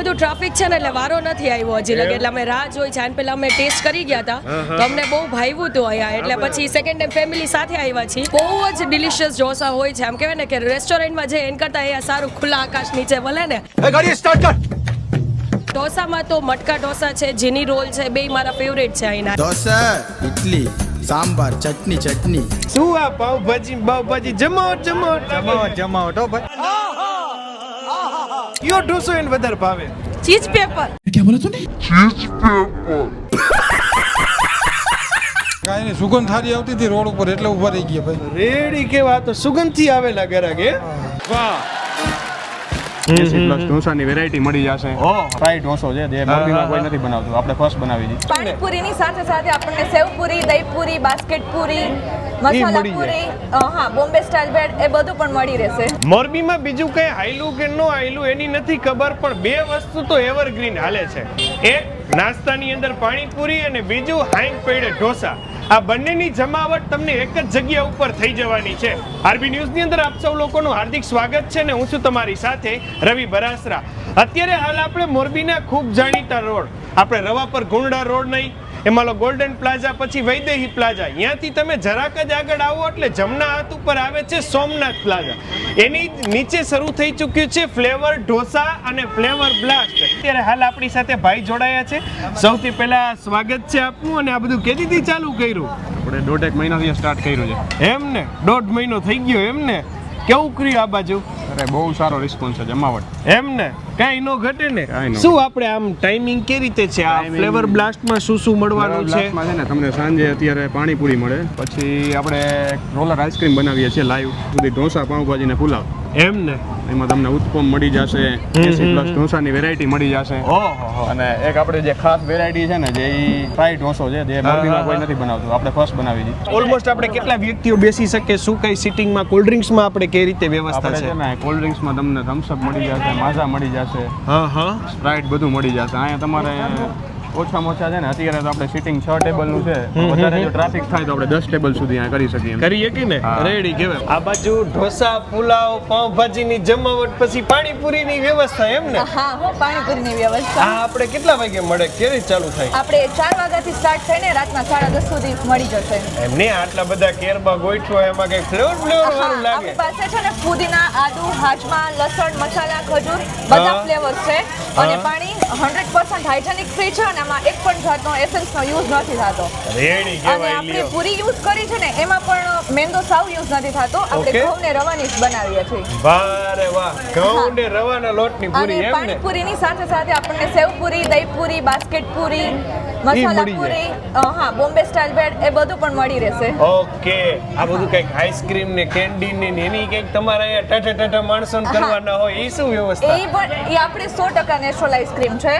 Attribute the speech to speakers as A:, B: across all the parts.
A: બધું ટ્રાફિક છે ને એટલે વારો નથી આવ્યો હજી લગે. એટલે અમે રાહ જોઈ છે. આને પહેલા અમે ટેસ્ટ કરી ગયા હતા. તો અમને બહુ ભાવ્યું હતું અહીંયા. એટલે પછી સેકન્ડ ટાઈમ ફેમિલી સાથે આવ્યા છીએ. બહુ જ ડિલિશિયસ ઢોસા હોય છે. આમ કહેવાય ને કે રેસ્ટોરન્ટમાં જે એન કરતા અહીંયા સારું ખુલ્લા આકાશ નીચે ભલે ને.
B: ગાડી સ્ટાર્ટ કર.
A: ઢોસામાં તો મટકા ઢોસા છે જીની રોલ છે બે મારા ફેવરેટ છે અહીંના.
C: ઢોસા ઇડલી સાંભાર ચટણી ચટણી.
D: શું આ પાવભાજી પાવભાજી જમાવટ જમાવટ
B: જમાવટ. જમાવટ હો ભાઈ.
D: કયો ઢોસો એને વધારે ભાવે
A: ચીઝ પેપર
E: કાંઈ નહીં સુગંધ થારી આવતી હતી રોડ ઉપર એટલે ઊભા રહી ગયા ભાઈ.
D: રેડી કેવા તો સુગંધથી આવેલા ગરાગે વાહ.
F: એસી પ્લસ ઢોસાની વેરાયટી મળી જશે.
D: ઓહ.
F: ઢોસો છે જે મોરબીમાં કોઈ નથી બનાવતું. આપણે ફર્સ્ટ બનાવી છે.
G: પાણીપુરીની સાથે સાથે આપણને સેવપુરી દહીંપુરી બાસ્કેટ પૂરી મસાલા
D: મળી
G: પૂરી અ, હા બોમ્બે સ્ટાઇલ બ્રેડ એ બધું પણ મળી રહેશે.
D: મોરબીમાં બીજું કઈ હાયલું કે નો હાયલું એની નથી ખબર પણ બે વસ્તુ તો એવરગ્રીન હાલે છે. એક નાસ્તાની અંદર પાણીપુરી અને બીજું હાઈંગ પેડે ઢોસા. આ બંનેની જમાવટ તમને એક જ જગ્યા ઉપર થઈ જવાની છે. આરબી ન્યૂઝની અંદર આપ સૌ લોકોનું હાર્દિક સ્વાગત છે ને હું છું તમારી સાથે રવિ બરાસરા. અત્યારે હાલ આપણે મોરબીના ખૂબ જાણીતા રોડ. આપણે રવા પર ગુંડા રોડ નહીં એમાં લો ગોલ્ડન પ્લાઝા પછી વૈદેહી પ્લાઝા અહીંયાથી તમે જરાક જ આગળ આવો એટલે જમણા હાથ ઉપર આવે છે સોમનાથ પ્લાઝા એની નીચે શરૂ થઈ ચૂક્યું છે ફ્લેવર ઢોસા અને ફ્લેવર બ્લાસ્ટ અત્યારે હાલ આપણી સાથે ભાઈ જોડાયા છે. સૌથી પહેલા સ્વાગત છે આપનું અને આ બધું કેદીથી ચાલુ કર્યું?
F: આપણે દોઢેક મહિનાથી સ્ટાર્ટ કર્યું છે.
D: એમ ને? દોઢ મહિનો થઈ ગયો એમ ને? કેવું કર્યું આ બાજુ?
F: અરે બહુ સારો રિસ્પોન્સ છે જમાવટ.
D: એમ ને? કાંઈ નો ઘટે ને? શું આપણે આમ ટાઈમિંગ કે રીતે છે? આ
F: ફ્લેવર
D: ફ્લેવર બ્લાસ્ટમાં શું શું મળવાનું છે?
F: છે ને તમને સાંજે અત્યારે પાણીપુરી મળે. પછી આપણે રોલર આઈસ્ક્રીમ બનાવીએ છીએ લાઈવ સુધી ઢોસા પાઉંભાજી ને પુલાવ.
D: એમ ને?
F: એમાં તમને ઉત્પમ મળી જશે એસી પ્લસ ઢોસાની વેરાયટી મળી જશે. અને એક આપણે જે ખાસ વેરાયટી છે ને જે ફ્રાઈડ ઢોસો છે જે મોરબીમાં કોઈ નથી બનાવતું. આપણે ફર્સ્ટ બનાવી દીધી.
D: ઓલમોસ્ટ આપણે કેટલા વ્યક્તિઓ બેસી શકે શું કઈ સિટિંગમાં કોલ્ડ ડ્રિંક્સમાં આપણે કઈ રીતે વ્યવસ્થા છે?
F: છે ને કોલ્ડ ડ્રિંક્સમાં તમને થમ્સઅપ મળી જશે માઝા મળી જશે
D: હા હા.
F: સ્પ્રાઇટ બધું મળી જશે. અહીંયા તમારે ઓછામાં ઓછા છે ને અત્યારે તો આપણે સિટિંગ છ ટેબલનું છે. વધારે જો ટ્રાફિક થાય તો આપણે દસ ટેબલ સુધી અહીંયા કરી શકીએ
D: કરી શકીએ ને? રેડી કેવાય આ બાજુ ઢોસા પુલાવ પાઉંભાજીની જમાવટ પછી પાણીપુરીની વ્યવસ્થા એમ ને?
G: હા હો પાણીપુરીની વ્યવસ્થા.
D: આ આપણે કેટલા વાગે મળે? ક્યારે ચાલુ થાય?
G: આપણે ચાર વાગ્યાથી સ્ટાર્ટ થાય ને રાતના સાડા દસ સુધી મળી જશે.
D: એમ ને આટલા બધા કેરબા ગોઠવા એમાં કઈ ફ્લેવર ફ્લેવર વાળું લાગે?
G: પાસે છે ને ફુદીના આદુ હાજમા લસણ મસાલા ખજૂર બધા ફ્લેવર્સ છે. અને પાણી 100 પણ ટાઇટેનિક ફ્રી છે ને એમાં એક પણ જાતનો એસેન્સનો યુઝ નથી થતો. અને આપણે પૂરી યુઝ કરી છે ને એમાં પણ મેંદો સાવ યુઝ નથી થતો. આપણે ઘઉંને રવાની જ બનાવીએ છીએ.
D: વારે વાહ. ઘઉંને રવાના લોટની પૂરી એમ ને?
G: પાણીપુરીની સાથે સાથે આપણને સેવપુરી દહીપુરી બાસ્કેટ પુરી અ, હા બોમ્બે સ્ટાઇલ બ્રેડ એ બધું પણ મળી રહેશે.
D: ઓકે આ બધું કંઈક આઈસ્ક્રીમ ને કેન્ડી ને એની કંઈક તમારે અહીંયા ટાટા ટાટા માણસો કરવાના હોય એ શું વ્યવસ્થા?
G: એ પણ એ આપણે સો ટકા નેચરલ આઈસ્ક્રીમ છે.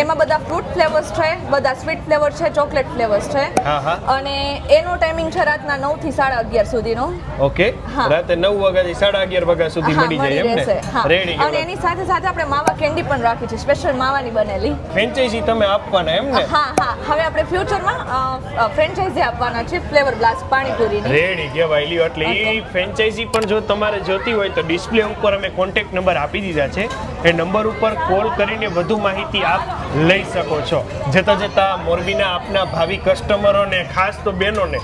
G: એમાં બધા ફ્રૂટ ફ્લેવર્સ છે બધા સ્વીટ ફ્લેવર છે ચોકલેટ ફ્લેવર્સ છે. અને એનો ટાઈમિંગ છે રાતના નવથી સાડા અગિયાર સુધીનો.
D: ઓકે. રાતે નવ વાગ્યાથી સાડા અગિયાર વાગ્યા સુધી મળી જાય એમ ને? રેડી
G: અને એની સાથે સાથે આપણે માવા કેન્ડી પણ રાખી છે સ્પેશિયલ માવાની બનેલી.
D: ફ્રેન્ચાઇઝી તમે આપવાના એમ ને?
G: હા હા હવે આપણે ફ્યુચરમાં ફ્રેન્ચાઇઝી આપવાના છે ફ્લેવર બ્લાસ્ટ પાણીપુરીની.
D: રેડી કહેવાય એટલે એ. ફ્રેન્ચાઇઝી પણ જો તમારે જોતી હોય તો ડિસ્પ્લે ઉપર અમે કોન્ટેક્ટ નંબર આપી દીધા છે. એ નંબર ઉપર કોલ કરીને વધુ માહિતી આપ લઈ શકો છો. જતા જતા મોરબીના આપના ભાવિ કસ્ટમરોને ખાસ તો બહેનોને.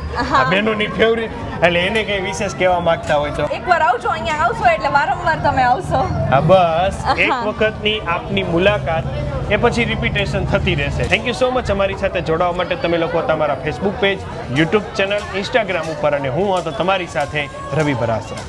D: બહેનોની ફેવરિટ એટલે એને કઈ વિશેષ કહેવા માંગતા હોય તો.
G: એકવાર આવજો અહીંયા આવશો એટલે વારંવાર તમે આવશો.
D: હા બસ. એક વખતની આપની મુલાકાત એ પછી રિપીટેશન થતી રહેશે. થેન્ક યુ સો મચ અમારી સાથે જોડાવા માટે તમે લોકો તમારા Facebook page YouTube channel Instagram ઉપર અને હું હતો તમારી સાથે રવિ બરાસરા